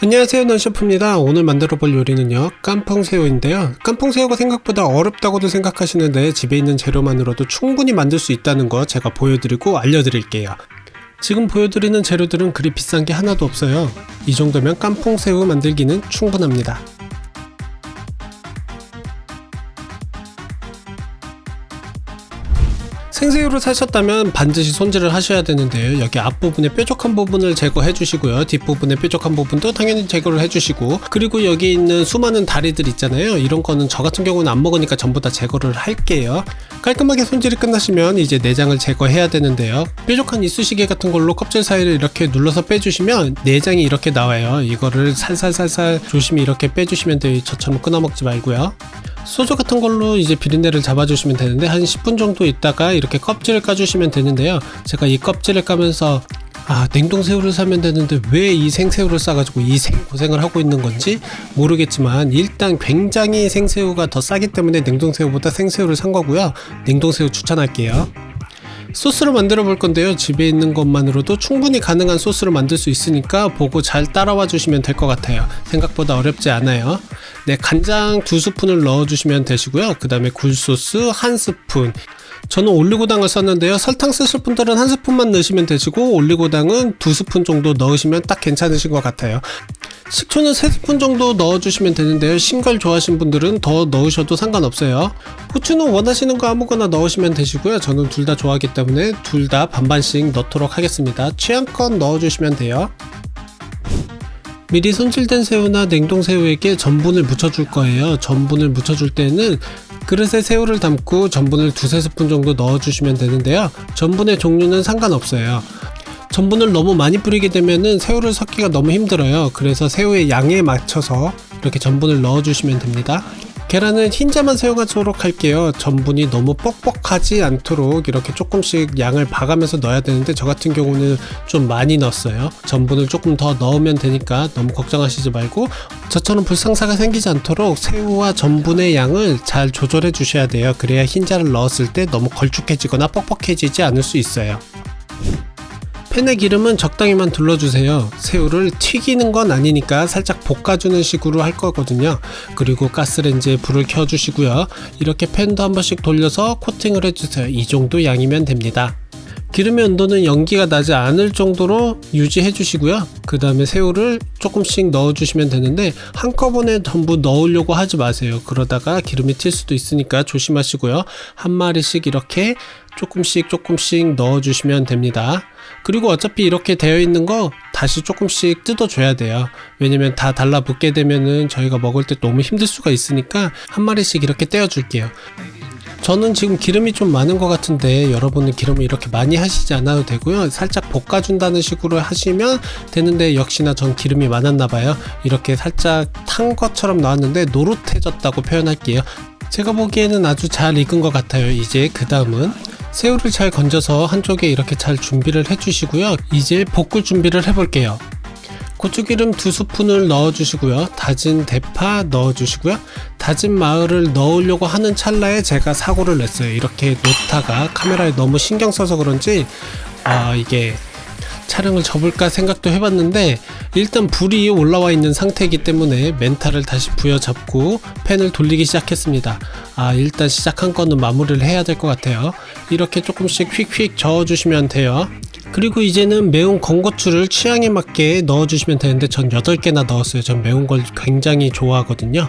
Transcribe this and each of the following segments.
안녕하세요 넌셰프입니다. 오늘 만들어 볼 요리는요 깐풍새우인데요. 깐풍새우가 생각보다 어렵다고도 생각하시는데 집에 있는 재료만으로도 충분히 만들 수 있다는 거 제가 보여드리고 알려드릴게요. 지금 보여드리는 재료들은 그리 비싼 게 하나도 없어요. 이 정도면 깐풍새우 만들기는 충분합니다 생새우를 사셨다면 반드시 손질을 하셔야 되는데요. 여기 앞부분에 뾰족한 부분을 제거해 주시고요. 뒷부분에 뾰족한 부분도 당연히 제거를 해 주시고 그리고 여기 있는 수많은 다리들 있잖아요. 이런 거는 저 같은 경우는 안 먹으니까 전부 다 제거를 할게요. 깔끔하게 손질이 끝나시면 이제 내장을 제거해야 되는데요. 뾰족한 이쑤시개 같은 걸로 껍질 사이를 이렇게 눌러서 빼주시면 내장이 이렇게 나와요. 이거를 살살살살 조심히 이렇게 빼주시면 돼요. 저처럼 끊어먹지 말고요. 소주 같은 걸로 이제 비린내를 잡아주시면 되는데 한 10분 정도 있다가 이렇게 껍질을 까주시면 되는데요. 제가 이 껍질을 까면서 아 냉동 새우를 사면 되는데 왜 이 생새우를 싸가지고 이 생 고생을 하고 있는 건지 모르겠지만 일단 굉장히 생새우가 더 싸기 때문에 냉동 새우보다 생새우를 산 거고요. 냉동 새우 추천할게요. 소스를 만들어 볼 건데요. 집에 있는 것만으로도 충분히 가능한 소스를 만들 수 있으니까 보고 잘 따라와 주시면 될 것 같아요. 생각보다 어렵지 않아요. 네, 간장 두 스푼을 넣어 주시면 되시고요. 그 다음에 굴소스 한 스푼. 저는 올리고당을 썼는데요. 설탕 쓰실 분들은 한 스푼만 넣으시면 되시고 올리고당은 두 스푼 정도 넣으시면 딱 괜찮으신 것 같아요. 식초는 3스푼 정도 넣어주시면 되는데요. 싱걸 좋아하시는 분들은 더 넣으셔도 상관없어요. 후추는 원하시는 거 아무거나 넣으시면 되시고요. 저는 둘 다 좋아하기 때문에 둘 다 반반씩 넣도록 하겠습니다. 취향껏 넣어주시면 돼요. 미리 손질된 새우나 냉동 새우에게 전분을 묻혀줄 거예요. 전분을 묻혀줄 때는 그릇에 새우를 담고 전분을 두세 스푼 정도 넣어주시면 되는데요. 전분의 종류는 상관없어요. 전분을 너무 많이 뿌리게 되면은 새우를 섞기가 너무 힘들어요. 그래서 새우의 양에 맞춰서 이렇게 전분을 넣어주시면 됩니다. 계란은 흰자만 사용하도록 할게요. 전분이 너무 뻑뻑하지 않도록 이렇게 조금씩 양을 봐가면서 넣어야 되는데 저 같은 경우는 좀 많이 넣었어요. 전분을 조금 더 넣으면 되니까 너무 걱정하시지 말고 저처럼 불상사가 생기지 않도록 새우와 전분의 양을 잘 조절해 주셔야 돼요. 그래야 흰자를 넣었을 때 너무 걸쭉해지거나 뻑뻑해지지 않을 수 있어요. 팬에 기름은 적당히만 둘러주세요. 새우를 튀기는 건 아니니까 살짝 볶아주는 식으로 할 거거든요. 그리고 가스레인지에 불을 켜주시고요. 이렇게 팬도 한 번씩 돌려서 코팅을 해주세요. 이 정도 양이면 됩니다. 기름의 온도는 연기가 나지 않을 정도로 유지해 주시고요. 그 다음에 새우를 조금씩 넣어 주시면 되는데 한꺼번에 전부 넣으려고 하지 마세요. 그러다가 기름이 튈 수도 있으니까 조심하시고요. 한 마리씩 이렇게 조금씩 조금씩 넣어 주시면 됩니다. 그리고 어차피 이렇게 되어 있는 거 다시 조금씩 뜯어줘야 돼요. 왜냐면 다 달라붙게 되면은 저희가 먹을 때 너무 힘들 수가 있으니까 한 마리씩 이렇게 떼어줄게요. 저는 지금 기름이 좀 많은 것 같은데 여러분은 기름을 이렇게 많이 하시지 않아도 되고요. 살짝 볶아준다는 식으로 하시면 되는데 역시나 전 기름이 많았나 봐요. 이렇게 살짝 탄 것처럼 나왔는데 노릇해졌다고 표현할게요. 제가 보기에는 아주 잘 익은 것 같아요. 이제 그 다음은 새우를 잘 건져서 한쪽에 이렇게 잘 준비를 해주시고요. 이제 볶을 준비를 해볼게요. 고추기름 두 스푼을 넣어주시고요. 다진 대파 넣어주시고요. 다진 마늘을 넣으려고 하는 찰나에 제가 사고를 냈어요. 이렇게 놓다가 카메라에 너무 신경 써서 그런지 아 이게 촬영을 접을까 생각도 해봤는데 일단 불이 올라와 있는 상태이기 때문에 멘탈을 다시 부여잡고 팬을 돌리기 시작했습니다. 아 일단 시작한 거는 마무리를 해야 될 것 같아요. 이렇게 조금씩 휙휙 저어주시면 돼요. 그리고 이제는 매운 건고추를 취향에 맞게 넣어주시면 되는데 전 8개나 넣었어요. 전 매운 걸 굉장히 좋아하거든요.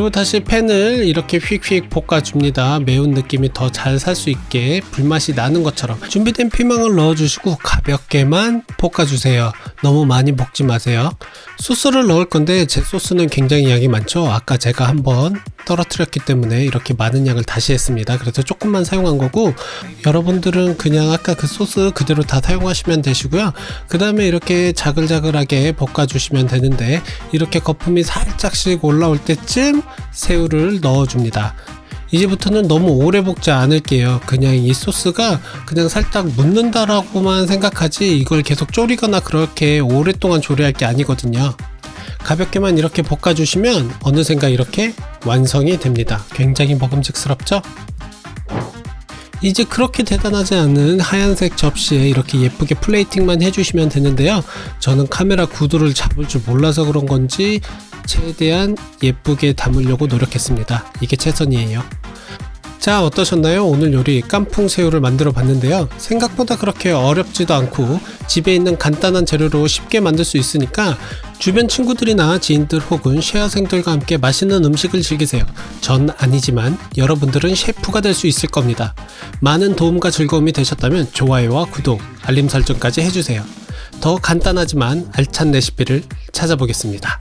그리고 다시 팬을 이렇게 휙휙 볶아줍니다. 매운 느낌이 더 잘 살 수 있게 불맛이 나는 것처럼 준비된 피망을 넣어주시고 가볍게만 볶아주세요. 너무 많이 볶지 마세요. 소스를 넣을 건데 제 소스는 굉장히 양이 많죠. 아까 제가 한번 떨어뜨렸기 때문에 이렇게 많은 양을 다시 했습니다. 그래서 조금만 사용한 거고 여러분들은 그냥 아까 그 소스 그대로 다 사용하시면 되시고요. 그 다음에 이렇게 자글자글하게 볶아주시면 되는데 이렇게 거품이 살짝씩 올라올 때쯤 새우를 넣어줍니다. 이제부터는 너무 오래 볶지 않을게요. 그냥 이 소스가 그냥 살짝 묻는다라고만 생각하지 이걸 계속 졸이거나 그렇게 오랫동안 조리할 게 아니거든요. 가볍게만 이렇게 볶아주시면 어느샌가 이렇게 완성이 됩니다. 굉장히 먹음직스럽죠? 이제 그렇게 대단하지 않은 하얀색 접시에 이렇게 예쁘게 플레이팅만 해주시면 되는데요. 저는 카메라 구도를 잡을 줄 몰라서 그런 건지 최대한 예쁘게 담으려고 노력했습니다. 이게 최선이에요. 자 어떠셨나요? 오늘 요리 깐풍 새우를 만들어 봤는데요. 생각보다 그렇게 어렵지도 않고 집에 있는 간단한 재료로 쉽게 만들 수 있으니까 주변 친구들이나 지인들 혹은 쉐어생들과 함께 맛있는 음식을 즐기세요. 전 아니지만 여러분들은 셰프가 될 수 있을 겁니다. 많은 도움과 즐거움이 되셨다면 좋아요와 구독, 알림 설정까지 해주세요. 더 간단하지만 알찬 레시피를 찾아보겠습니다.